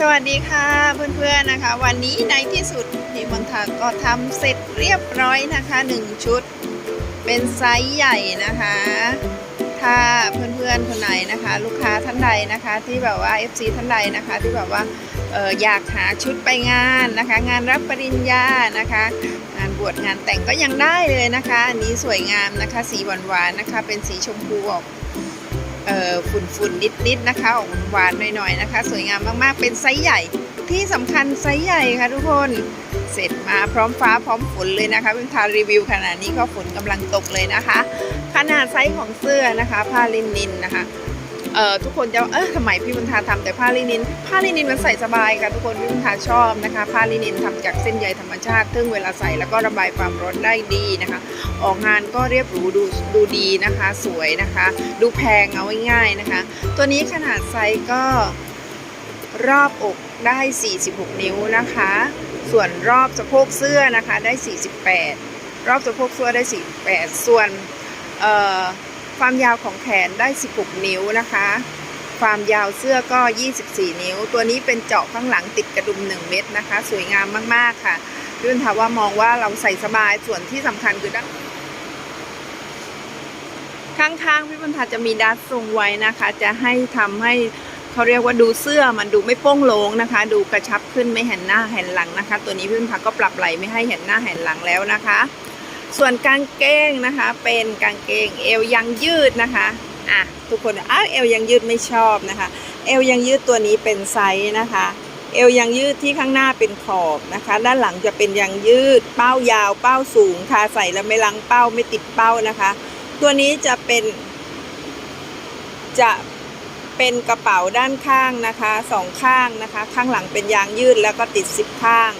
สวัสดีค่ะเพื่อนๆนะคะ วันนี้ในที่สุดพี่มนทาก็ทำเสร็จเรียบร้อยนะคะหนึ่งชุด เป็นไซส์ใหญ่นะคะ ถ้าเพื่อนๆคนไหนนะคะ ลูกค้าท่านใดนะคะ ที่แบบว่า FC ท่านใดนะคะ ที่แบบว่าอออยากหาชุดไปงานนะคะ งานรับปริญญานะคะ งานบวชงานแต่งก็ยังได้เลยนะคะ อันนี้สวยงามนะคะ สีหวานๆนะคะ เป็นสีชมพูออก ฝุ่นฝุ่นนิดนิดๆนะคะออกหวานๆหน่อยๆนะคะ สวยงามมากๆ เป็นไซส์ใหญ่ที่สำคัญไซส์ใหญ่ค่ะทุกคน เสร็จมาพร้อมฟ้าพร้อมฝนเลยนะคะเป็นทารีวิวขนาดนี้ก็ฝนกำลังตกเลยนะคะ ขนาดไซส์ของเสื้อนะคะ ผ้าลินินนะคะ เอ่อทุกคนจะเออทำไมพี่บุญทาทำแต่ผ้าลินินผ้าลินินมันใส่สบายค่ะทุกคนพี่บุญทาชอบนะคะผ้าลินินทำจากเส้นใยธรรมชาติ ซึ่งเวลาใส่แล้วก็ระบายความร้อนได้ดีนะคะ ออกงานก็เรียบหรูดูดูดีนะคะ สวยนะคะ ดูแพงเอาง่ายๆนะคะ ตัวนี้ขนาดไซส์ก็รอบอกได้ 46 นิ้วนะคะ ส่วนรอบสะโพกเสื้อนะคะได้ 48 รอบสะโพกเสื้อได้ 48 ส่วนเอ่อ ความยาวของแขนได้ 16 นิ้วนะคะ ความยาวเสื้อก็ 24 นิ้ว ตัวนี้เป็นเจาะข้างหลังติดกระดุม 1 เม็ดนะคะ สวยงามมากๆค่ะยื่นถามว่ามองว่าเราใส่สบายส่วนที่สำคัญคือด้านข้างๆพี่บรรทัดจะมีดัดทรงไว้นะคะ จะให้ทำให้เขาเรียกว่าดูเสื้อมันดูไม่โป้งโลงนะคะ ดูกระชับขึ้นไม่เห็นหน้าเห็นหลังนะคะ ตัวนี้พี่บรรทัดก็ปรับไหลไม่ให้เห็นหน้าเห็นหลังแล้วนะคะ ส่วนกางเกงนะคะ เป็นกางเกงเอวยังยืดนะคะอะทุกคนอ้าวเอวยังยืดไม่ชอบนะคะ เอวยังยืดตัวนี้เป็นไซส์นะคะเอวยังยืดที่ข้างหน้าเป็นขอบนะคะ ด้านหลังจะเป็นยังยืด เป้ายาวเป้าสูงค่ะใส่แล้วไม่ลังเป้าไม่ติดเป้านะคะ ตัวนี้จะเป็น จะเป็นกระเป๋าด้านข้างนะคะสองข้างนะคะ ข้างหลังเป็นยางยืดแล้วก็ติดสิบข้าง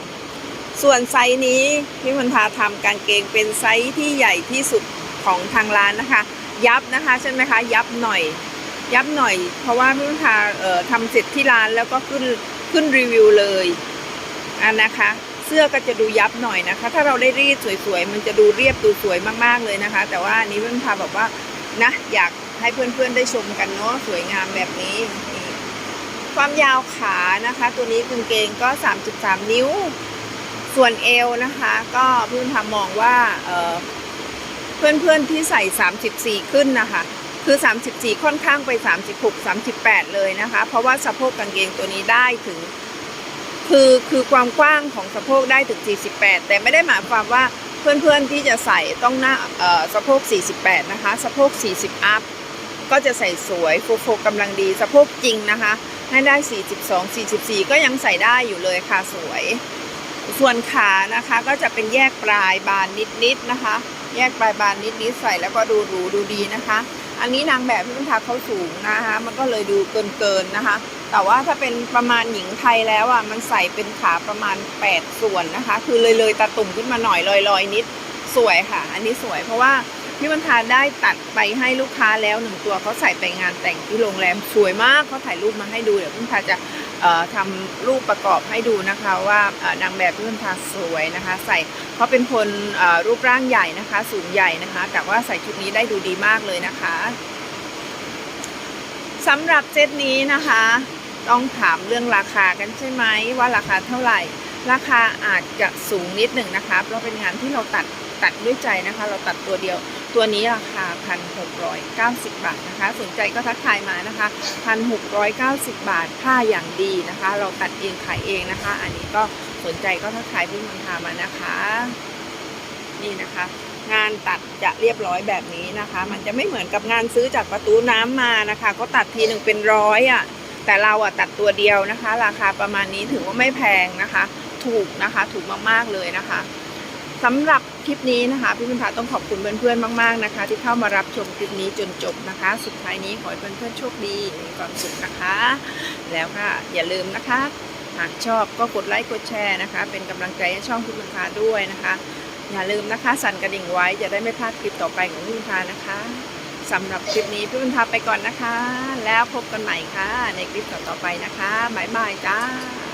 ส่วนไซส์นี้พี่มณฑาทำกางเกงเป็นไซส์ที่ใหญ่ที่สุดของทางร้านนะคะ ยับนะคะใช่ไหมคะยับหน่อย ยับหน่อย เพราะว่าพี่มณฑาเอ่อทำเสร็จที่ร้านแล้วก็ขึ้นขึ้นรีวิวเลยอันนะคะ เสื้อก็จะดูยับหน่อยนะคะ ถ้าเราได้รีดสวยๆมันจะดูเรียบดูสวยมากๆเลยนะคะ แต่ว่าอันนี้พี่มณฑาบอกว่านะอยากให้เพื่อนๆได้ชมกันเนาะสวยงามแบบนี้ความยาวขานะคะ ตัวนี้กางเกงก็ 3.3 นิ้ว ส่วนเอวนะคะ ก็พี่มณฑามองว่าเอ่อนเพื่อนที่ใส่ 34 ขึ้นนะคะ คือ 34 ค่อนข้างไป 36 38 เลยนะคะ เพราะว่าสะโพกกางเกงตัวนี้ได้ถึง คือคือความกว้างของสะโพกได้ถึง 48 แต่ไม่ได้หมายความว่าเพื่อนๆที่จะใส่ต้องหน้าสะโพก 48 นะคะ สะโพก 40 อัพก็จะใส่สวยโฟโฟกำลังดีสะโพกจริงนะคะให้ได้ 42 44 ก็ยังใส่ได้อยู่เลยค่ะสวย ส่วนขานะคะก็จะเป็นแยกปลายบานนิดๆนะคะ แยกปลายบานนิดๆใส่แล้วก็ดูหรูดูดีนะคะ อันนี้นางแบบพี่บรรทัดเขาสูงนะคะ มันก็เลยดูเกินๆนะคะ แต่ว่าถ้าเป็นประมาณหญิงไทยแล้วอะมันใส่เป็นขาประมาณ 8 ส่วนนะคะ คือเลยเลยๆตาตุ่มขึ้นมาหน่อยลอยๆนิดสวยค่ะ อันนี้สวยเพราะว่าพี่บรรทัดได้ตัดไปให้ลูกค้าแล้วหนึ่งตัวเขาใส่ไปงานแต่งที่โรงแรมสวยมากเขาถ่ายรูปมาให้ดูเดี๋ยวพี่บรรทัดจะ ทำรูปประกอบให้ดูนะคะว่านางแบบรุ่นทาสวยนะคะ ใส่เขาเป็นคนรูปร่างใหญ่นะคะ สูงใหญ่นะคะ แต่ว่าใส่ชุดนี้ได้ดูดีมากเลยนะคะสำหรับเซตนี้นะคะ ต้องถามเรื่องราคากันใช่ไหมว่าราคาเท่าไหร่ ราคาอาจจะสูงนิดหนึ่งนะคะ เพราะเป็นงานที่เราตัดตัดด้วยใจนะคะ เราตัดตัวเดียว ตัวนี้ราคา 1,690 บาทนะคะ สนใจก็ทักทายมานะคะ 1,690 บาทผ้าอย่างดีนะคะ เราตัดเองขายเองนะคะ อันนี้ก็สนใจก็ทักทายพี่มณฑามานะคะ นี่นะคะ งานตัดจะเรียบร้อยแบบนี้นะคะ มันจะไม่เหมือนกับงานซื้อจากประตูน้ำมานะคะเขาตัดทีหนึ่งเป็นร้อยอะแต่เราอะตัดตัวเดียวนะคะ ราคาประมาณนี้ถือว่าไม่แพงนะคะ ถูกนะคะ ถูกมากๆเลยนะคะ สำหรับคลิปนี้นะคะ พี่พิมพาต้องขอบคุณเพื่อนๆมากๆนะคะ ที่เข้ามารับชมคลิปนี้จนจบนะคะ สุดท้ายนี้ขอให้เพื่อนๆโชคดีมีความสุขนะคะ แล้วก็อย่าลืมนะคะ หากชอบก็กดไลค์กดแชร์นะคะ เป็นกำลังใจให้ช่องพี่พิมพาด้วยนะคะ อย่าลืมนะคะสั่นกระดิ่งไว้จะได้ไม่พลาดคลิปต่อไปของพี่พิมพานะคะสำหรับคลิปนี้พี่พิมพาไปก่อนนะคะ แล้วพบกันใหม่ค่ะ ในคลิปต่อๆไปนะคะบ๊ายบายจ้า